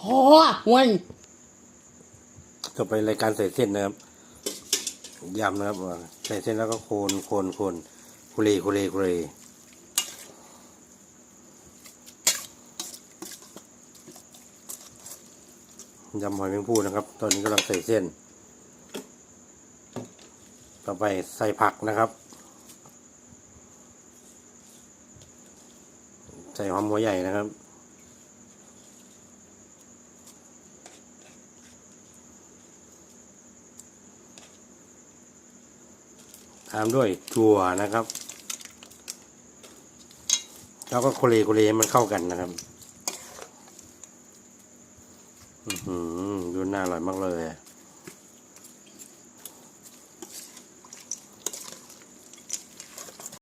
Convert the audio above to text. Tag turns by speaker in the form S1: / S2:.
S1: อวัน
S2: ต่อไปรายการใส่เส้นนะครับยำนะครับใส่เส้นแล้วก็โคนโคนโคนคุเรคุเรคุเรยำหอยแมงภู่นะครับ ตอนนี้กำลังใส่เส้น ต่อไปใส่ผักนะครับ ใส่หอมหัวใหญ่นะครับ ตามด้วยถั่วนะครับ แล้วก็โคเลโคเลให้มันเข้ากันนะครับอือหือดูน่าอร่อยมากเลย